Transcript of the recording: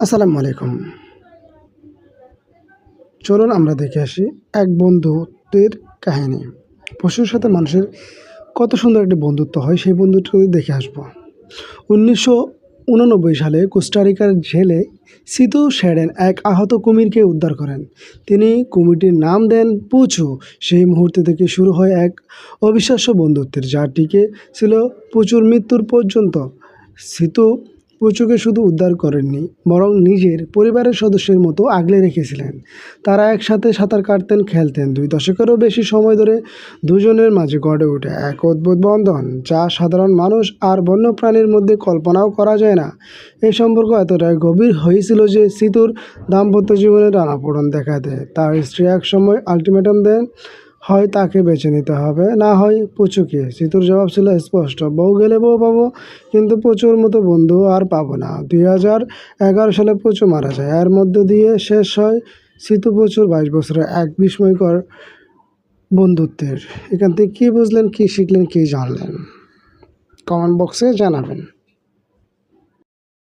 আসসালামু আলাইকুম। চলুন আমরা দেখে আসি এক বন্ধুত্বের কাহিনী। পশুর সাথে মানুষের কত সুন্দর একটি বন্ধুত্ব হয়, সেই বন্ধুত্বটি দেখে আসব। উনিশশো উননব্বই সালে কোস্টারিকার জেলে সিতু শেরেন এক আহত কুমিরকে উদ্ধার করেন। তিনি কুমিরটির নাম দেন পুচু। সেই মুহূর্তে থেকে শুরু হয় এক অবিশ্বাস্য বন্ধুত্বের। যা টিকে ছিল পুচুর মৃত্যুর পর্যন্ত। সিতু পুচুকে শুধু উদ্ধার করেননি, বরং নিজের পরিবারের সদস্যের মতো আগলে রেখেছিলেন। তারা একসাথে সাঁতার কাটতেন, খেলতেন। দুই দশকেরও বেশি সময় ধরে দুজনের মাঝে গড়ে ওঠে এক অদ্ভুত বন্ধন, যা সাধারণ মানুষ আর বন্যপ্রাণীর মধ্যে কল্পনাও করা যায় না। এই সম্পর্ক এতটাই গভীর হয়েছিল যে সিতুর দাম্পত্য জীবনে টানাপোড়ন দেখা দেয় তার স্ত্রী এক সময় আলটিমেটাম দেন হয় তাকে বেছে নিতে হবে, না হয় পুচুকে। সিতুর জবাব ছিল স্পষ্ট, বউ গেলে বউ পাবো, কিন্তু প্রচুর মতো বন্ধু আর পাবো না। দুই হাজার এগারো সালে প্রচু মারা যায়। এর মধ্য দিয়ে শেষ হয় সিতু প্রচুর বাইশ বছরের এক বিস্ময়কর বন্ধুত্বের। এখান থেকে কী বুঝলেন, কী শিখলেন, কী জানলেন? কমেন্ট বক্সে জানাবেন।